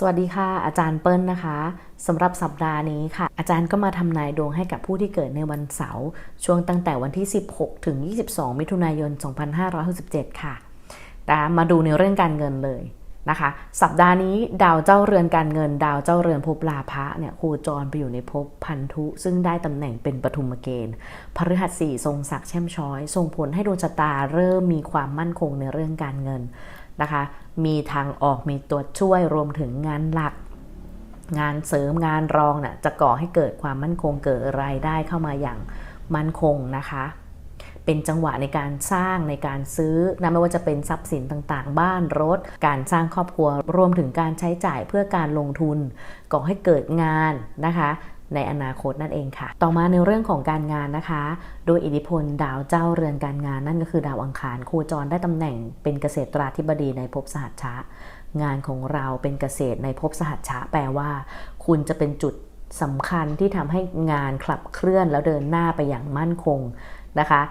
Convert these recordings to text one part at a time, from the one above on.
สวัสดีค่ะ อาจารย์เปิ้ลนะคะสำหรับสัปดาห์นี้ค่ะ อาจารย์ก็มาทำนายดวงให้กับผู้ที่เกิดในวันเสาร์ช่วงตั้งแต่วันที่ 16 ถึง 22 มิถุนายน 2567 ค่ะนะมาดูในเรื่องการเงินเลยนะคะ สัปดาห์นี้ดาวเจ้าเรือนการเงิน ดาวเจ้าเรือนภพลาภะเนี่ยโคจรไปอยู่ในภพพันธุ ซึ่งได้ตำแหน่งเป็นปฐุมเกณฑ์พฤหัสสี่ทรงศักดิ์แช่มช้อยส่งผลให้ดวงชะตาเริ่มมีความมั่นคงในเรื่องการเงิน นะคะ มีทางออกมีตัวช่วยรวมถึงงานหลัก งานเสริมงานรองน่ะจะก่อให้เกิดความมั่นคงเกิดรายได้เข้ามาอย่างมั่นคงนะคะ เป็นจังหวะในการสร้างในการซื้อนะไม่ว่าจะเป็นทรัพย์สินต่างๆ บ้านรถ การสร้างครอบครัวรวมถึงการใช้จ่ายเพื่อการลงทุน ก่อให้เกิดงานนะคะ ในอนาคตนั่นเองค่ะ ต่อมาในเรื่องของการงานนะคะ โดยอิทธิพลดาวเจ้าเรือนการงานนั่นก็คือดาวอังคารโคจรได้ตำแหน่งเป็นเกษตราธิบดีในภพสหัชชะ งานของเราเป็นเกษตรในภพสหัชชะ แปลว่า คุณจะเป็นจุดสำคัญที่ทำให้งานขับเคลื่อนแล้วเดินหน้าไปอย่างมั่นคงนะคะ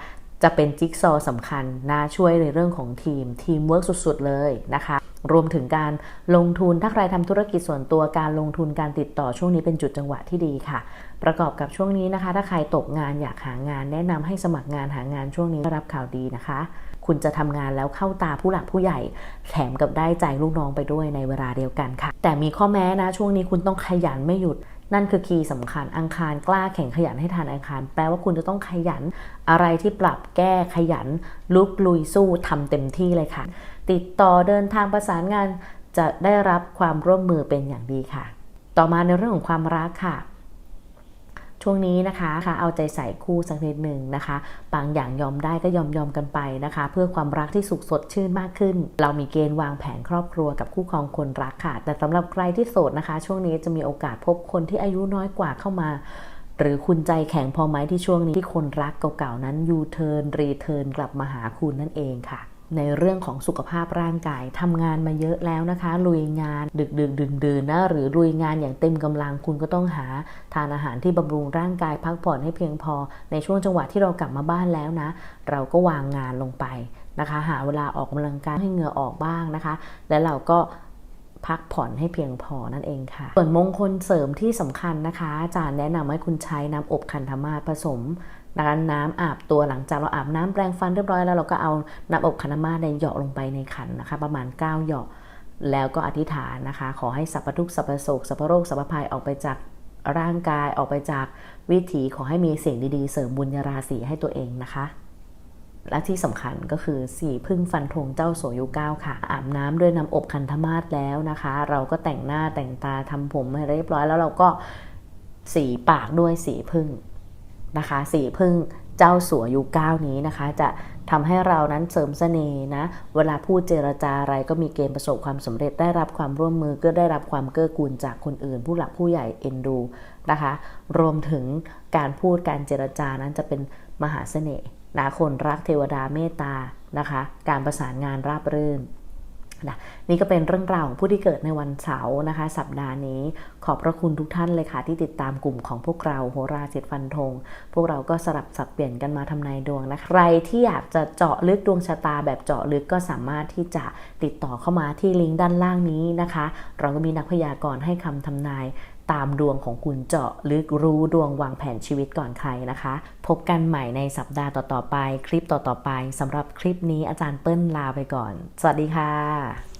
จะเป็นจิ๊กซอว์สำคัญนะช่วยในเรื่องของทีม ทีมเวิร์กสุด ๆ เลยนะคะ รวมถึงการลงทุนถ้าใครทำธุรกิจส่วนตัวการลงทุนการติดต่อช่วงนี้เป็นจุดจังหวะที่ดีค่ะ ประกอบกับช่วงนี้นะคะ ถ้าใครตกงานอยากหางาน แนะนำให้สมัครงานหางานช่วงนี้ได้รับข่าวดีนะคะ คุณจะทำงานแล้วเข้าตาผู้หลักผู้ใหญ่ แถมกับได้ใจลูกน้องไปด้วยในเวลาเดียวกันค่ะ แต่มีข้อแม้นะช่วงนี้คุณต้องขยันไม่หยุดนั่นคือคีย์สำคัญอังคารกล้าแข่งขยันให้ทานอังคาร แปลว่าคุณจะต้องขยัน อะไรที่ปรับแก้ขยัน ลุกลุยสู้ทำเต็มที่เลยค่ะ ติดต่อเดินทางประสานงานจะได้รับความร่วมมือเป็นอย่างดีค่ะ ต่อมาในเรื่องของความรักค่ะ ช่วงนี้นะคะค่ะเอาใจใส่คู่สักนิดหนึ่งนะคะ บางอย่างยอมได้ก็ยอมยอมกันไปนะคะ เพื่อความรักที่สุขสดชื่นมากขึ้น เรามีเกณฑ์วางแผนครอบครัวกับคู่ครองคนรักค่ะ แต่สำหรับใครที่โสดนะคะ ช่วงนี้จะมีโอกาสพบคนที่อายุน้อยกว่าเข้ามาหรือคุณใจแข็งพอไหมที่ช่วงนี้ที่คนรักเก่าๆนั้นยูเทิร์นรีเทิร์นกลับมาหาคุณนั่นเองค่ะ ในเรื่องของสุขภาพร่างกายทำงานมาเยอะแล้วนะคะ ลุยงานดึกดึกดื่นดื่นนะหรือลุยงานอย่างเต็มกำลังคุณก็ต้องหาทานอาหารที่บำรุงร่างกายพักผ่อนให้เพียงพอ ในช่วงจังหวะที่เรากลับมาบ้านแล้วนะ เราก็วางงานลงไปนะคะ หาเวลาออกกำลังกายให้เหงื่อออกบ้างนะคะ และเราก็ พักผ่อนให้เพียงพอนั่นเองค่ะ ส่วนมงคลเสริมที่สำคัญนะคะ อาจารย์แนะนำให้คุณใช้น้ำอบคันธมาศผสมนะคะน้ำอาบตัวหลังจากเราอาบน้ำแปรงฟันเรียบร้อยแล้วเราก็เอาน้ำอบคันธมาศในยเหยาะลงไปในขันนะคะ ประมาณ 9 หยาะแล้วก็อธิษฐานนะคะ ขอให้สัพพทุกสัพพโศกสัพพโรคสัพพภัยออกไปจากร่างกายออกไปจากวิถีขอให้มีสิ่งดีๆ เสริมบุญญาราศีให้ตัวเองนะคะ และที่สำคัญก็คือสีพึ่งฟันธงเจ้าโสยุเก้าค่ะอาบน้ำด้วยน้ำอบคันธมาศแล้วนะคะ เราก็แต่งหน้าแต่งตาทำผมให้เรียบร้อย แล้วเราก็สีปากด้วยสีพึ่งนะคะสีพึ่งเจ้าสัวยุเก้านี้นะคะ จะทำให้เรานั้นเสริมเสน่ห์นะ เวลาพูดเจรจาอะไรก็มีเกณฑ์ประสบความสำเร็จได้รับความร่วมมือก็ได้รับความเกื้อกูลจากคนอื่น ผู้หลักผู้ใหญ่เอ็นดูนะคะ รวมถึงการพูดการเจรจานั้นจะเป็นมหาเสน่ห์ นะคนรักเทวดาเมตตานะคะการประสานงานราบรื่นนะนี่ก็เป็นเรื่องราวของผู้ที่เกิดในวันเสาร์นะคะ สัปดาห์นี้ขอบพระคุณทุกท่านเลยค่ะ ที่ติดตามกลุ่มของพวกเราโหราจิตฟันธงพวกเราก็สลับสับเปลี่ยนกันมาทำนายดวงนะคะใครที่อยากจะเจาะลึกดวงชะตาแบบเจาะลึกก็สามารถที่จะติดต่อเข้ามาที่ลิงก์ด้านล่างนี้นะคะ เราก็มีนักพยากรณ์ให้คำทำนาย ตามดวงของคุณเจาะลึกรู้ดวงวางแผนชีวิตก่อนใครนะคะ พบกันใหม่ในสัปดาห์ต่อๆไป คลิปต่อๆไปสำหรับคลิปนี้อาจารย์เปิ้ลลาไปก่อน สวัสดีค่ะ